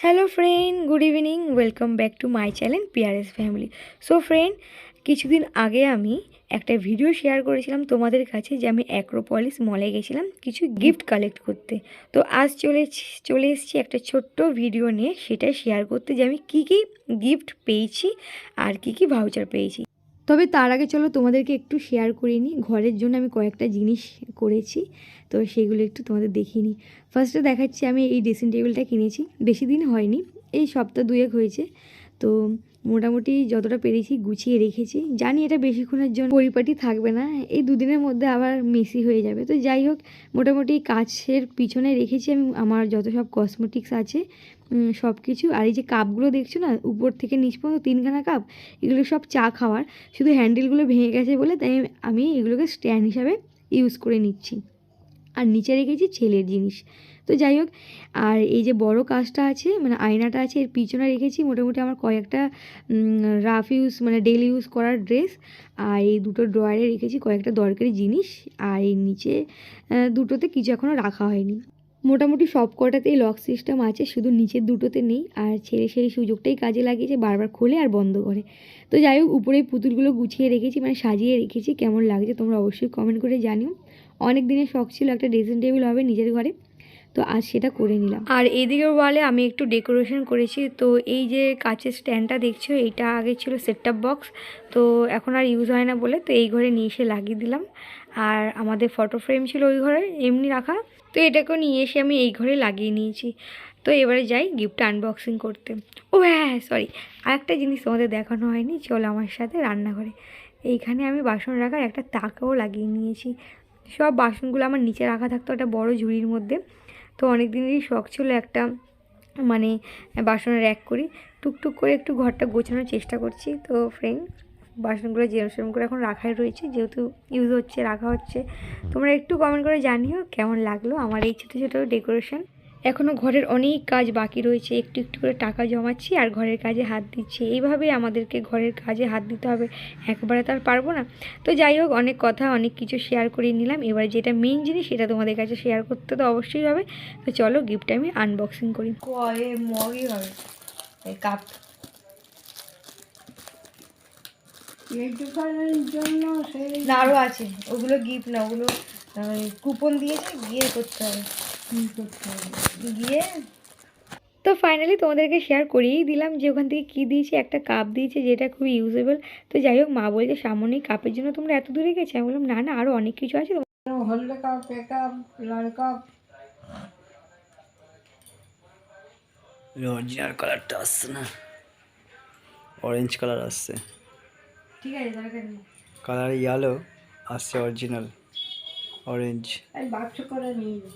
Hello friend good evening welcome back to my channel PRS family so friend কিছুদিন আগে আমি একটা video share করেছিলাম তোমাদের কাছে যে আমি অ্যাক্রোপলিস মলে গেছিলাম কিছু গিফট কালেক্ট করতে। তো আজ চলে চলে এসেছি একটা ছোট্ট ভিডিও নিয়ে সেটা শেয়ার করতে যে আমি কী কী গিফট পেয়েছি আর কি কি ভাউচার পেয়েছি। তবে তার আগে চলো তোমাদেরকে একটু শেয়ার করে নিই। ঘরের জন্য আমি কয়েকটা জিনিস করেছি, তো সেইগুলো একটু তোমাদের দেখিয়ে নিই। ফার্স্টে দেখাচ্ছি, আমি এই ড্রেসিং টেবিলটা কিনেছি। বেশি দিন হয়নি, এই সপ্তাহ দুয়েক হয়েছে। তো মোটামুটি যতটা পেরেছি গুছিয়ে রেখেছি। জানি এটা বেশিক্ষণের জন্য পরিপাটি থাকবে না, এই দুদিনের মধ্যে আবার মেসি হয়ে যাবে। তো যাই হোক, মোটামুটি কাছের পিছনে রেখেছি আমি, আমার যত সব কসমেটিক্স আছে সব কিছু আর এই যে কাপগুলো দেখছ না, উপর থেকে নিচ পর্যন্ত তিনখানা কাপ এগুলো সব চা খাওয়ার। শুধু হ্যান্ডেলগুলো ভেঙে গেছে বলে তাই আমি এগুলোকে স্ট্যান্ড হিসাবে ইউজ করে নিচ্ছি। আর নিচে রেখেছি ছেলের জিনিস। তো যাই হোক, আর এই যে বড় কাজটা আছে মানে আয়নাটা আছে, এর পিছনে রেখেছি মোটামুটি আমার কয়েকটা রাফ ইউজ মানে ডেলি ইউজ করার ড্রেস আর এই দুটো ড্রয়ারে রেখেছি কয়েকটা দরকারি জিনিস, আর এই নিচে দুটোতে কিছু এখনও রাখা হয়নি। মোটামুটি সব কটাতেই লক সিস্টেম আছে, শুধু নিচের দুটোতে নেই, আর ছেলে সেই সুযোগটাই কাজে লাগিয়েছে, বারবার খোলে আর বন্ধ করে। তো যাই হোক, উপরে পুতুলগুলো গুছিয়ে রেখেছি মানে সাজিয়ে রেখেছি, কেমন লাগছে তোমরা অবশ্যই কমেন্ট করে জানিও। অনেক দিনের শখ ছিল একটা ড্রেসিং টেবিল হবে নিজের ঘরে তো আজ সেটা করে নিলাম। আর এদিকের ওয়ালে আমি একটু ডেকোরেশন করেছি। তো এই যে কাচের স্ট্যান্ডটা দেখছ, এইটা আগে ছিল সেটআপ বক্স তো এখন আর ইউজ হয় না বলে তো এই ঘরে নিয়ে এসে লাগিয়ে দিলাম। আর আমাদের ফটো ফ্রেম ছিল ওই ঘরে, এমনি রাখা। তো এটাকেও নিয়ে এসে আমি এই ঘরে লাগিয়ে নিয়েছি। তো এবারে যাই গিফট আনবক্সিং করতে। ও হ্যাঁ সরি আরেকটা জিনিস তোমাদের দেখানো হয়নি, চলো আমার সাথে রান্নাঘরে। এইখানে আমি বাসন রাখার একটা তাকাও লাগিয়ে নিয়েছি। সব বাসনগুলো আমার নিচে রাখা থাকতো, একটা বড় ঝুড়ির মধ্যে। তো অনেক দিনেরই শখ ছিল একটা মানে বাসন র্যাক করি। টুকটুক করে একটু ঘরটা গোছানোর চেষ্টা করছি। তো ফ্রেন্ড বাসনগুলো যেরকম সেরকম করে এখন রাখাই রয়েছে। যেহেতু ইউজ হচ্ছে, রাখা হচ্ছে। তোমরা একটু কমেন্ট করে জানিও কেমন লাগল আমার এই ছোটো ছোটো ডেকোরেশন এখনও ঘরের অনেক কাজ বাকি রয়েছে। একটু একটু করে টাকা জমাচ্ছি আর ঘরের কাজে হাত দিচ্ছি। এইভাবে আমাদেরকে ঘরের কাজে হাত দিতে হবে। একবারে তো আর পারব না। তো যাই হোক অনেক কথা অনেক কিছু শেয়ার করে নিলাম। এবার যেটা মেন জিনিস সেটা তোমাদের কাছে শেয়ার করতে তো অবশ্যই হবে। তো চলো গিফটটা আমি আনবক্সিং করি। কয়ে মগই হবে? এই কাপ। জন্য না আরও আছে। ওগুলো গিফট না ওগুলো কুপন দিয়েছে গিয়ে করতে হবে। গিয়ে তো ফাইনালি তোমাদেরকে শেয়ার করিয়েই দিলাম যে ওখান থেকে কী দিয়েছে একটা কাপ দিয়েছে যেটা খুবই ইউজেবল তো যাই হোক মা বলছে সামনে কাপের জন্য তোমরা এত দূরে গেছে? আমি বললাম না না আরও অনেক কিছু আছে হলদে কাপ লাল কাপ অরিজিনাল কালারটা আসছে না। অরেঞ্জ কালার আসছে। ঠিক আছে কালার ইয়েলো আসছে অরিজিনাল অরেঞ্জ বাক্স করে নিয়ে নে।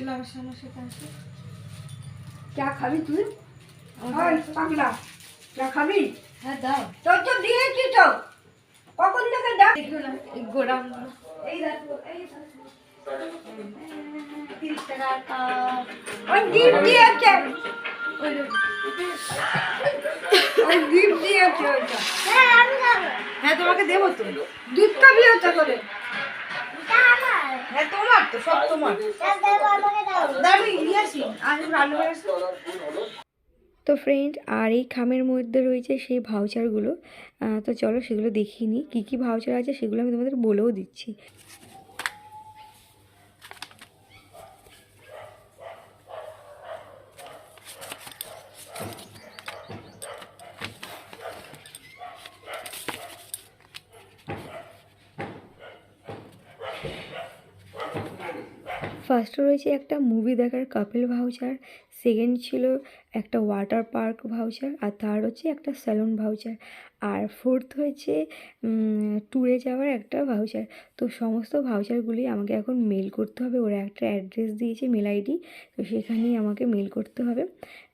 চলো আমার সামনে সাথে আসো। চা খাবি তুই? ওই পাগলা চা খাবি? হ্যাঁ দাও। তোর তো দিয়েছি তো কখন থেকে ডাক দেখো না এই গোডাউন এই দেখো এই তিরিশ ওই গিফট দিয়েছে। ওই যে ওই গিফট দিয়েছে ওইটা। হ্যাঁ তোমাকে দেবো তো। দুধটা বিয়েতে করে হ্যাঁ তোমার তো সব তোমার। তো ফ্রেন্ড আর এই খামের মধ্যে রয়েছে সেই ভাউচারগুলো তো চলো সেগুলো দেখিনি কি কি কী ভাউচার আছে সেগুলো আমি তোমাদের বলেও দিচ্ছি। ফার্স্টে রয়েছে একটা মুভি দেখার কাপিল ভাউচার সেকেন্ড ছিল একটা ওয়াটার পার্ক ভাউচার আর থার্ড হচ্ছে একটা স্যালুন ভাউচার আর ফোর্থ হয়েছে ট্যুরে যাওয়ার একটা ভাউচার তো সমস্ত ভাউচারগুলি আমাকে এখন মেল করতে হবে। ওরা একটা অ্যাড্রেস দিয়েছে মেল আইডি তো সেখানেই আমাকে মেল করতে হবে।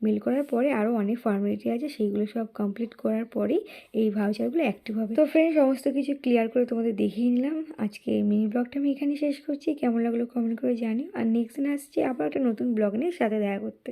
মেল করার পরে আরও অনেক ফর্মালিটি আছে, সেইগুলো সব কমপ্লিট করার পরেই এই ভাউচারগুলো অ্যাক্টিভ হবে। তো ফ্রেন্ড সমস্ত কিছু ক্লিয়ার করে তোমাদের দেখিয়ে নিলাম। আজকে মিনি ব্লগটা আমি এখানে শেষ করছি। কেমন লাগল কমেন্ট করে জানিও। আর নেক্সট দিন আসছি আবার একটা নতুন ব্লগ নিয়ে সাথে দেখা করতে।